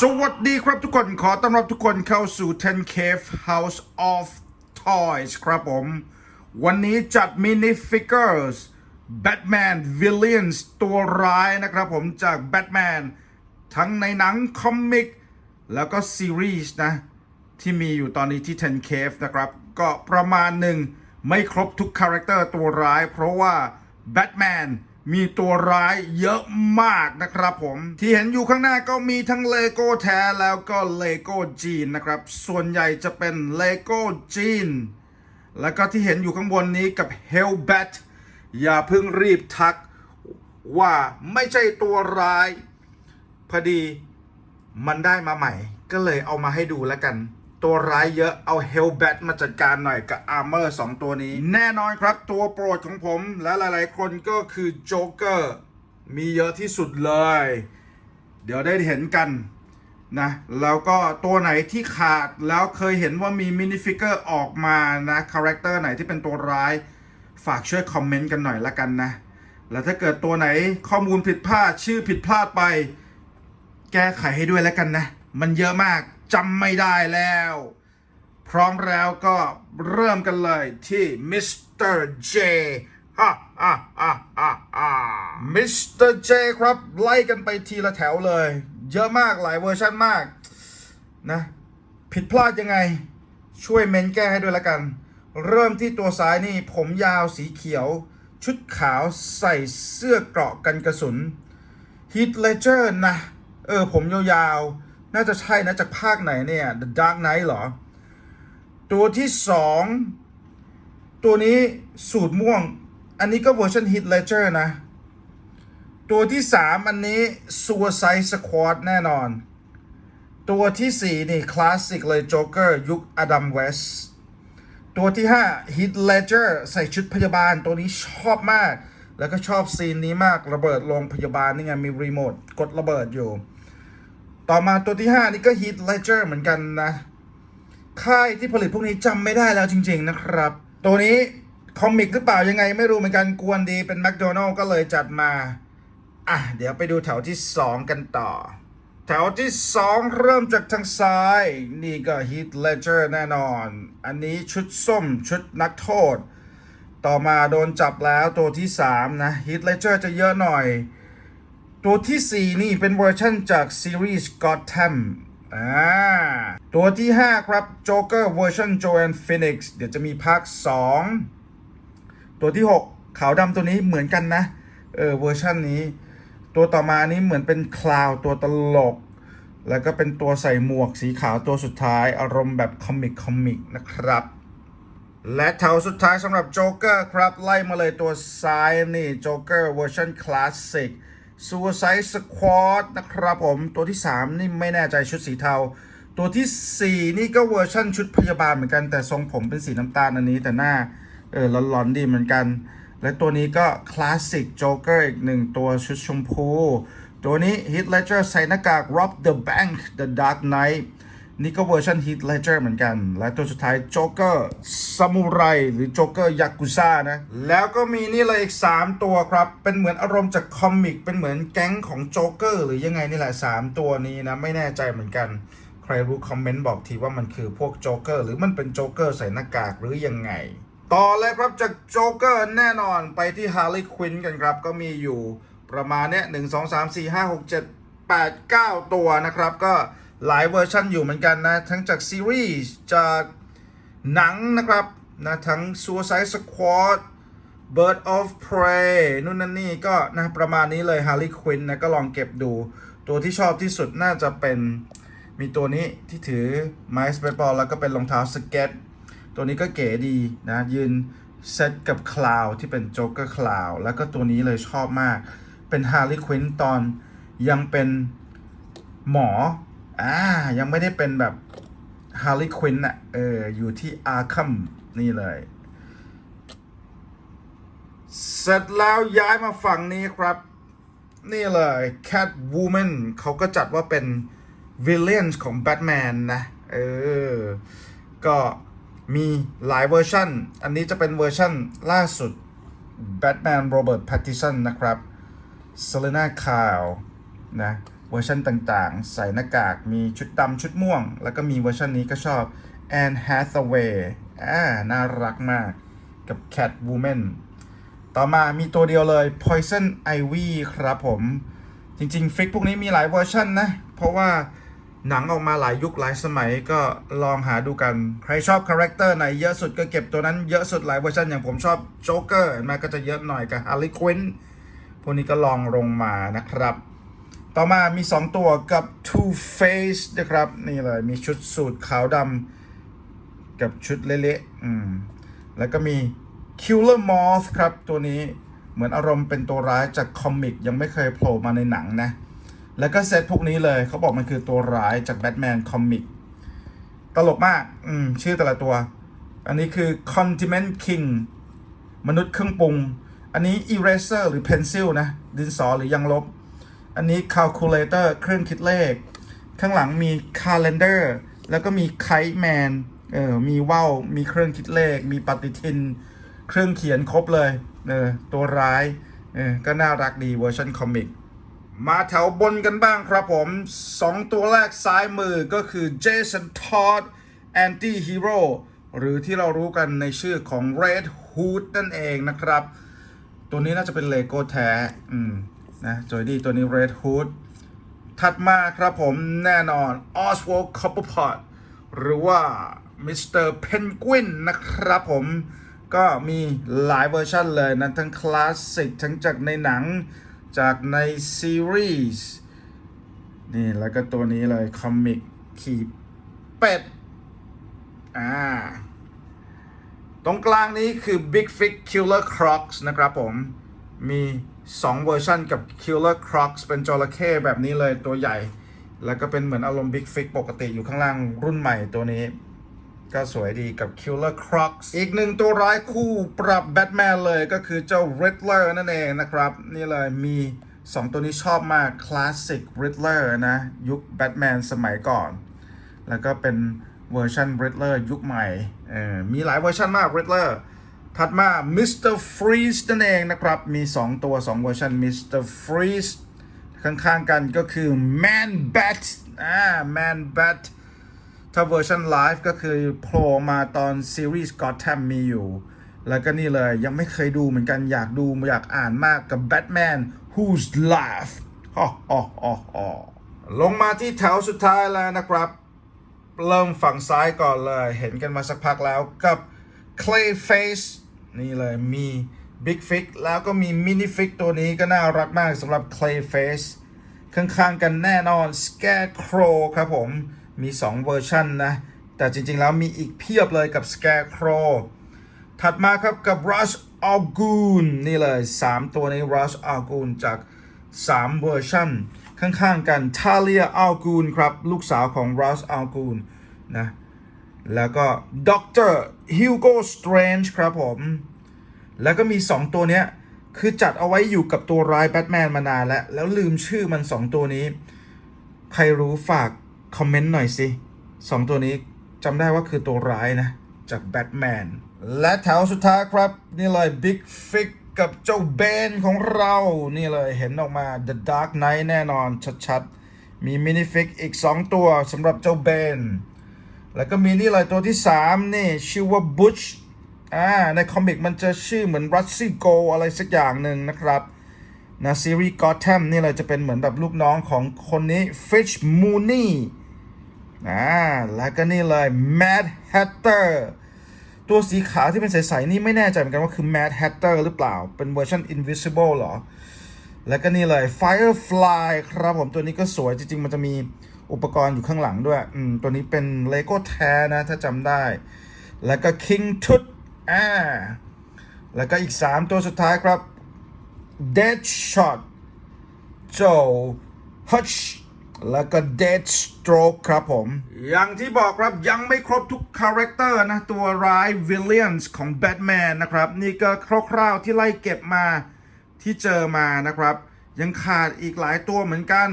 สวัสดีครับทุกคนขอต้อนรับทุกคนเข้าสู่10 Cave House of Toys ครับผม วันนี้จัดมินิฟิกเกอร์ส Batman Villains ตัวร้ายนะครับผมจาก Batman ทั้งในหนังคอมิก แล้วก็ซีรีส์นะ ที่มีอยู่ตอนนี้ที่10 Cave นะครับ ก็ประมาณหนึ่งไม่ครบทุกคาแรคเตอร์ตัวร้าย เพราะว่า Batman มีตัวร้ายเยอะมากนะครับผม ที่เห็นอยู่ข้างหน้าก็มีทั้งเลโก้แท้แล้วก็เลโก้จีนนะครับ ส่วนใหญ่จะเป็นเลโก้จีน แล้วก็ที่เห็นอยู่ข้างบนนี้กับ Hellbat อย่าเพิ่งรีบทักว่าไม่ใช่ตัวร้าย พอดีมันได้มาใหม่ ก็เลยเอามาให้ดูแล้วกัน ตัวร้ายเยอะเอา Hellbat มาจัดการหน่อยกับ Armor 2ตัวนี้ แน่นอนครับตัวโปรดของผมและหลายๆ คนก็คือ Joker มีเยอะที่สุดเลย เดี๋ยวได้เห็นกันนะแล้วก็ตัวไหนที่ขาดแล้วเคยเห็นว่ามีมินิฟิกเกอร์ออกมานะคาแรคเตอร์ไหนที่เป็นตัวร้าย ฝากช่วยคอมเมนต์กันหน่อยละกันนะ แล้วถ้าเกิดตัวไหนข้อมูลผิดพลาดชื่อผิดพลาดไป แก้ไขให้ด้วยล้วกันนะ มันเยอะมาก จำไม่ได้แล้ว พร้อมแล้วก็เริ่มกันเลยที่มิสเตอร์เจฮ่าฮ่าฮ่าฮ่าฮ่ามิสเตอร์เจครับไล่กันไปทีละแถวเลย เยอะมากหลายเวอร์ชันมากนะผิดพลาดยังไง ช่วยเมนแก้ให้ด้วยละกัน เริ่มที่ตัวซ้ายนี่ผมยาวสีเขียว ชุดขาวใส่เสื้อเกราะกันกระสุนฮิตเลเจอร์นะ เออ ผมยาวๆ น่าจะใช่นะจากภาคไหนเนี่ย The Dark Knight เหรอ ตัวที่สองตัวนี้สูตรม่วง อันนี้ก็เวอร์ชันฮิตเลเจอร์นะ ตัวที่สามอันนี้ Suicide Squad แน่นอน ตัวที่สี่นี่ คลาสสิกเลยโจ๊กเกอร์ยุคอดัมเวสตัวที่5 Heath Ledger ใส่ชุดพยาบาลตัวนี้ชอบมากแล้วก็ชอบซีนนี้มากระเบิดโรงพยาบาลนี่ไงมีรีโมทกดระเบิดอยู่ ต่อมาตัวที่ 5 นี่ก็ Heath Ledger เหมือนกันนะ ค่ายที่ผลิตพวกนี้จำไม่ได้แล้วจริง ๆนะครับ ตัวนี้คอมิกหรือเปล่ายังไงไม่รู้เหมือนกันกวนดีเป็นแมคโดนัลก็เลยจัดมา อะ เดี๋ยวไปดูแถวที่ 2 กันต่อ แถวที่ 2 เริ่มจากทางซ้าย นี่ก็ Heath Ledger แน่นอน อันนี้ชุดส้มชุดนักโทษ ต่อมาโดนจับแล้วตัวที่ 3 นะ Heath Ledger จะเยอะหน่อย ตัวทีสี่ 4 นี่เป็นเวอร์ชันจากซีรีส์ Gotham อ่าตัวที่ 5 ครับ Joker เวอร์ชัน Joanne Phoenix เดี๋ยวจะมีภาค 2 ตัวที่ 6 ขาวดำตัวนี้เหมือนกันนะ เออเวอร์ชันนี้ ตัวต่อมานี้เหมือนเป็นคลาวตัวตลก แล้วก็เป็นตัวใส่หมวกสีขาวตัวสุดท้ายอารมณ์แบบคอมิกคอมิกนะครับและแถวสุดท้ายสำหรับโจ๊กเกอร์ครับ ไล่มาเลยตัวซ้ายนี่โจ๊กเกอร์เวอร์ชันคลาสสิก Suicide Squad นะครับผม ตัวที่ 3 นี่ไม่แน่ใจชุดสีเทา ตัวที่ 4 นี่ก็เวอร์ชันชุดพยาบาลเหมือนกัน แต่ทรงผมเป็นสีน้ำตาลอันนี้ แต่หน้าเออหลอนๆดีเหมือนกัน และตัวนี้ก็คลาสสิกโจ๊กเกอร์อีกหนึ่งตัวชุดชมพู ตัวนี้ Heath Ledger ใส่หน้ากาก Rob the Bank The Dark Knight นี่ก็เวอร์ชัน Heath Ledger เหมือนกัน และตัวสุดท้ายโจ๊กเกอร์ซามูไรหรือโจ๊กเกอร์ยากุซ่านะ แล้วก็มีนี่เลยอีก 3 ตัวครับ เป็นเหมือนอารมณ์จากคอมิก เป็นเหมือนแก๊งของโจ๊กเกอร์หรือยังไงนี่แหละ 3 ตัวนี้นะ ไม่แน่ใจเหมือนกัน ใครรู้คอมเมนต์บอกทีว่ามันคือพวกโจ๊กเกอร์หรือมันเป็นโจ๊กเกอร์ใส่หน้ากากหรือยังไง ต่อเลยครับจากโจ๊กเกอร์แน่นอนไปที่ฮาร์ลีควินกันครับ ก็มีอยู่ประมาณเนี้ยหนึ่งสองสามสี่ห้าหกเจ็ดแปดเก้าตัวนะครับก็ หลายเวอร์ชันอยู่เหมือนกันนะ ทั้งจากซีรีส์จากหนังนะครับนะทั้ง Suicide Squad Bird of Prey นู่นนั่นนี่ก็นะประมาณนี้เลย Harley Quinn นะก็ลองเก็บดู ตัวที่ชอบที่สุดน่าจะเป็นมีตัวนี้ที่ถือไม้สเปซบอลแล้วก็เป็นรองเท้าสเก็ต ตัวนี้ก็เก๋ดีนะยืนเซตกับคลาวที่เป็นโจ๊กเกอร์คลาวแล้วก็ตัวนี้เลยชอบมาก เป็นฮาร์ลีควินตอนยังเป็นหมอ อ่า ยังไม่ได้เป็นแบบฮาร์ลีควินอะเออ อยู่ที่อาร์คัมนี่เลย เสร็จแล้วย้ายมาฝั่งนี้ครับ นี่เลย Catwoman เขาก็จัดว่าเป็น v i l l a i n ของ Batman นะ เออ ก็มีหลายเวอร์ชันอันนี้จะเป็นเวอร์ชันล่าสุด Batman Robert Pattinson นะครับ Selena Kyle นะ เวอร์ชันต่างๆ ใส่หน้ากากมีชุดดำชุดม่วง แล้วก็มีเวอร์ชันนี้ก็ชอบ Anne Hathaway อ่าน่ารักมากกับ Catwoman ต่อมามีตัวเดียวเลย Poison Ivy ครับผม จริงๆฟิกพวกนี้มีหลายเวอร์ชันนะ เพราะว่าหนังออกมาหลายยุคหลายสมัยก็ลองหาดูกัน ใครชอบคาแรคเตอร์ไหนเยอะสุดก็เก็บตัวนั้นเยอะสุดหลายเวอร์ชันอย่างผมชอบโจ๊กเกอร์มาก็จะเยอะหน่อยกับฮาร์ลีควินพวกนี้ก็ลองลงมานะครับ ต่อมามี 2 ตัวกับ Two Face นะครับ นี่เลย มีชุดสูทขาวดำกับชุดเละๆอืมแล้วก็มี Killer Moth ครับ ตัวนี้เหมือนอารมณ์เป็นตัวร้ายจากคอมิก ยังไม่เคยโผล่มาในหนังนะ แล้วก็เซตพวกนี้เลยเขาบอกมันคือตัวร้ายจากแบทแมนคอมิก ตลกมาก อืม ชื่อแต่ละตัว อันนี้คือ Condiment King มนุษย์เครื่องปรุง อันนี้ Eraser หรือ Pencil นะ ดินสอหรือยังลบ อันนี้ Calculator เครื่องคิดเลข ข้างหลังมี Calendar แล้วก็มี Kite Man เออมีว่าวมีเครื่องคิดเลข มีปฏิทิน เครื่องเขียนครบเลยเออตัวร้ายเออก็น่ารักดีเวอร์ชันคอมิกมาแถวบนกันบ้างครับผมสองตัวแรกซ้ายมือก็คือ Jason Todd Anti Hero หรือที่เรารู้กันในชื่อของ Red Hood นั่นเองนะครับ ตัวนี้น่าจะเป็นเลโก้แท้ อืม นะจอยดี้ตัวนี้ Red Hood ถัดมาครับผมแน่นอน Oswald Cobblepot หรือว่า Mr. Penguin นะครับผมก็มีหลายเวอร์ชันเลยนะทั้งคลาสสิกทั้งจากในหนังจากในซีรีส์นี่แล้วก็ตัวนี้เลยคอมิกขี่เป็ดอ่าตรงกลางนี้คือ Big Fig Killer Crocs นะครับผมมี 2เวอร์ชันกับ Killer Crocs เป็นจระเข้แบบนี้เลยตัวใหญ่ แล้วก็เป็นเหมือนอารมณ์ Big Fig ปกติอยู่ข้างล่างรุ่นใหม่ตัวนี้ ก็สวยดีกับ Killer Crocs อีกหนึ่งตัวร้ายคู่ปรับแบทแมนเลยก็คือเจ้า Riddler นั่นเองนะครับ นี่เลยมี 2 ตัวนี้ชอบมาก Classic Riddler นะ ยุคแบทแมนสมัยก่อน แล้วก็เป็นเวอร์ชัน Riddler ยุคใหม่เออมีหลายเวอร์ชันมาก Riddler ถัดมา Mr. Freeze นั่นเองนะครับ มี 2 ตัว 2 เวอร์ชัน Mr. Freeze ข้างๆกันก็คือ Man Bat อ่า Man Bat ถ้าเวอร์ชันไลฟ์ก็คือโผล่มาตอนซีรีส์ Gotham มีอยู่ แล้วก็นี่เลยยังไม่เคยดูเหมือนกันอยากดูอยากอ่านมากกับ Batman Who's Laugh ฮ่าฮ่าฮ่าฮ่าลงมาที่แถวสุดท้ายแล้วนะครับ เริ่มฝั่งซ้ายก่อนเลย เห็นกันมาสักพักแล้วกับ Clayface นี่เลยมี Big Fig แล้วก็มี Mini Fig ตัวนี้ก็น่ารักมากสำหรับ Clayface ข้างๆกันแน่นอน Scarecrow ครับผม มี 2 เวอร์ชันนะ แต่จริงๆแล้วมีอีกเพียบเลยกับ Scarecrow ถัดมาครับกับ Rush Al Ghul นี่เลย 3 ตัวนี้ Rush Al Ghul จาก 3 เวอร์ชันข้างๆกัน Talia Al Ghul ครับ ลูกสาวของ Rush Al Ghul นะ แล้วก็ Dr. Hugo Strange ครับผม แล้วก็มี 2 ตัวเนี้ย คือจัดเอาไว้อยู่กับตัวร้ายแบทแมนมานานแล้ว แล้วลืมชื่อมัน 2 ตัวนี้ ใครรู้ฝากคอมเมนต์หน่อยสิ2 ตัวนี้จำได้ว่าคือตัวร้ายนะ จากแบทแมน และแถวสุดท้ายครับ นี่เลย Big Fig กับเจ้าเบนของเรา นี่เลยเห็นออกมา The Dark Knight แน่นอนชัดๆ มีมินิฟิกอีก 2 ตัวสำหรับเจ้าเบน แล้วก็มีนี่เลยตัวที่ 3 นี่ ชื่อว่า Butch อ่าในคอมิกมันจะชื่อเหมือน Rusty Go อะไรสักอย่างหนึ่งนะครับนะซีรีส์ Gotham นี่เลยจะเป็นเหมือนแบบลูกน้องของคนนี้ Fish Mooney อ่าแล้วก็นี่เลย Mad Hatter ตัวสีขาวที่เป็นใส ๆ นี่ไม่แน่ใจเหมือนกันว่าคือ Mad Hatter หรือเปล่า เป็นเวอร์ชัน Invisible เหรอ แล้วก็นี่เลย Firefly ครับผมตัวนี้ก็สวยจริง ๆ มันจะมี อุปกรณ์อยู่ข้างหลังด้วย อืม ตัวนี้เป็นเลโก้แท้นะ ถ้าจำได้ แล้วก็ King Tut อ่าแล้วก็อีก 3 ตัวสุดท้ายครับ Deadshot โจ Hutch แล้วก็ Deathstroke ครับผม อย่างที่บอกครับยังไม่ครบทุกคาแรคเตอร์นะ ตัวร้าย Villains ของ Batman นะครับ นี่ก็คร่าวๆที่ไล่เก็บมาที่เจอมานะครับ ยังขาดอีกหลายตัวเหมือนกัน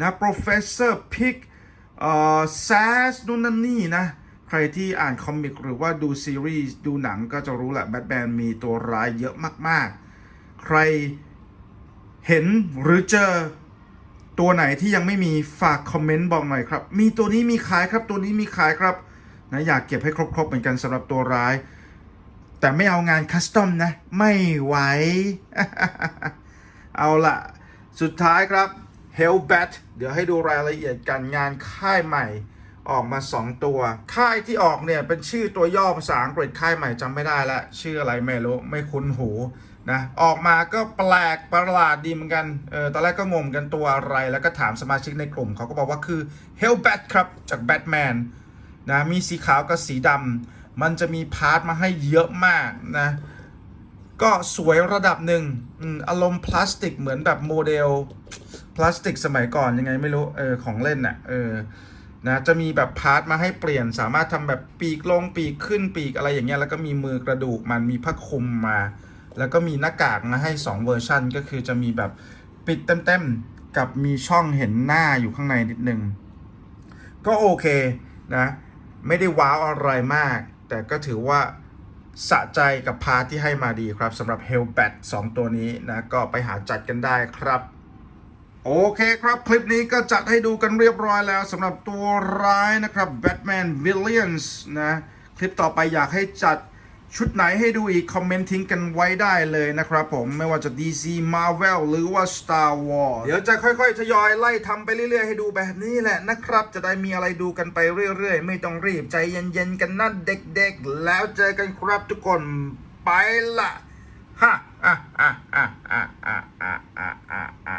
นะ Professor Pig เอ่อ Sass นู่นนั่นนี่นะ ใครที่อ่านคอมิกหรือว่าดูซีรีส์ดูหนังก็จะรู้แหละแบทแมนมีตัวร้ายเยอะมาก ๆ ใครเห็นหรือเจอตัวไหนที่ยังไม่มีฝากคอมเมนต์บอกหน่อยครับ มีตัวนี้มีขายครับตัวนี้มีขายครับนะอยากเก็บให้ครบ ๆ เหมือนกันสำหรับตัวร้าย แต่ไม่เอางานคัสตอมนะ ไม่ไหว เอาละสุดท้ายครับ Hellbat เดี๋ยวให้ดูรายละเอียดกันงานค่ายใหม่ออกมา 2 ตัว ค่ายที่ออกเนี่ยเป็นชื่อตัวย่อภาษาอังกฤษค่ายใหม่จำไม่ได้ละชื่ออะไรไม่รู้ไม่คุ้นหูนะออกมาก็แปลกประหลาดดีเหมือนกันเออตอนแรกก็งงกันตัวอะไรแล้วก็ถามสมาชิกในกลุ่มเขาก็บอกว่าคือ Hellbat ครับจากแบทแมนนะมีสีขาวกับสีดำมันจะมีพาร์ทมาให้เยอะมากนะก็สวยระดับหนึ่งอารมณ์พลาสติกเหมือนแบบโมเดล พลาสติกสมัยก่อนยังไงไม่รู้เออของเล่นน่ะเออนะจะมีแบบพาร์ทมาให้เปลี่ยนสามารถทำแบบปีกลงปีกขึ้นปีกอะไรอย่างเงี้ยแล้วก็มีมือกระดูกมันมีผ้าคลุมมา แล้วก็มีหน้ากากมาให้ 2 เวอร์ชันก็คือจะมีแบบปิดเต็มๆกับมีช่องเห็นหน้าอยู่ข้างในนิดนึง ก็โอเคนะ ไม่ได้ว้าวอะไรมาก แต่ก็ถือว่าสะใจกับพาร์ทที่ให้มาดีครับสำหรับ Hellbat 2 ตัวนี้นะ ก็ไปหาจัดกันได้ครับ โอเคครับคลิปนี้ก็จัดให้ดูกันเรียบร้อยแล้วสำหรับตัวร้ายนะครับแบทแมนวิลเลียนส์นะคลิปต่อไปอยากให้จัดชุดไหนให้ดูอีก คอมเมนต์ทิ้งกันไว้ได้เลยนะครับผมไม่ว่าจะ DC Marvel หรือว่า Star Wars เดี๋ยวจะค่อยๆทยอยไล่ทำไปเรื่อย ๆ ให้ดูแบบนี้แหละนะครับ จะได้มีอะไรดูกันไปเรื่อย ๆ ไม่ต้องรีบใจเย็น ๆ กันนะเด็ก ๆ แล้วเจอกันครับทุกคนไปละฮะอะอะอะอะอะอะอะ